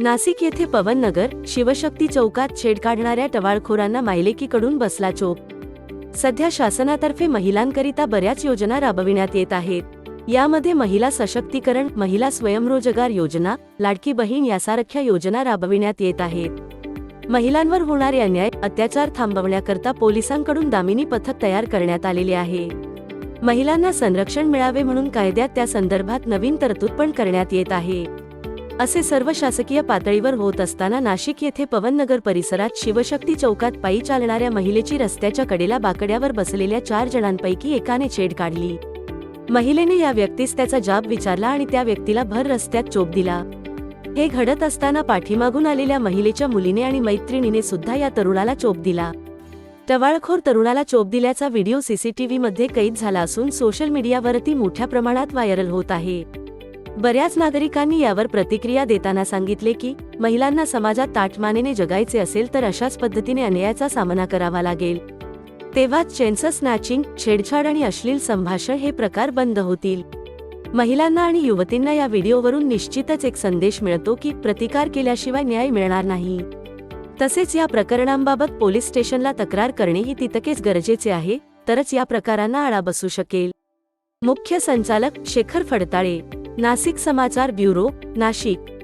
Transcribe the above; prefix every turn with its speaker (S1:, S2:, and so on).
S1: नाशिक येथे पवन नगर शिवशक्ती चौकात छेड काढणाऱ्या टवाळखोरांना मायलेकीकडून बसला चोप. सध्या शासनातर्फे महिलांकरिता बऱ्याच योजना राबविण्यात येत आहेत. यामध्ये महिला सशक्तीकरण महिला स्वयंरोजगार योजना लाडकी बहीण यासारख्या योजना राबविण्यात येत आहेत. महिलांवर होणारे अन्याय अत्याचार थांबवण्याकरता पोलिसांकडून दामिनी पथक तयार करण्यात आलेले आहे. महिलांना संरक्षण मिळावे म्हणून कायद्यात त्या संदर्भात नवीन तरतूद पण करण्यात येत आहे. असे सर्व शासकीय पातळीवर होत असताना नाशिक येथे पवननगर परिसरात शिवशक्ती चौकात पायी चालणाऱ्या महिलेची रस्त्याच्या कडेला बाकड्यावर बसलेल्या चार जणांपैकी एकाने छेड काढली. महिलेने या व्यक्तीस त्याचा जाब विचारला आणि त्या व्यक्तीला भर रस्त्यात चोप दिला. हे घडत असताना पाठीमागून आलेल्या महिलेच्या मुलीने आणि मैत्रिणीने सुद्धा या तरुणाला चोप दिला. टवाळखोर तरुणाला चोप दिल्याचा व्हिडिओ सीसीटीव्ही मध्ये कैद झाला असून सोशल मीडियावरती मोठ्या प्रमाणात व्हायरल होत आहे. बऱ्याच नागरिकांनी यावर प्रतिक्रिया देताना सांगितले की महिलांना समाजात ताटमानेने जगायचे असेल तर अशाच पद्धतीने अन्यायाचा सामना करावा लागेल. तेव्हाच चेन्स स्नॅचिंग छेडछाड आणि अश्लील संभाषण हे प्रकार बंद होतील. महिलांना आणि युवतींना या व्हिडिओवरून निश्चितच एक संदेश मिळतो की प्रतिकार केल्याशिवाय न्याय मिळणार नाही. तसेच या प्रकरणांबाबत पोलीस स्टेशनला तक्रार करणे ही तितकेच गरजेचे आहे तरच या प्रकारांना आळा बसू शकेल. मुख्य संचालक शेखर फडताळे नाशिक समाचार ब्युरो नाशिक.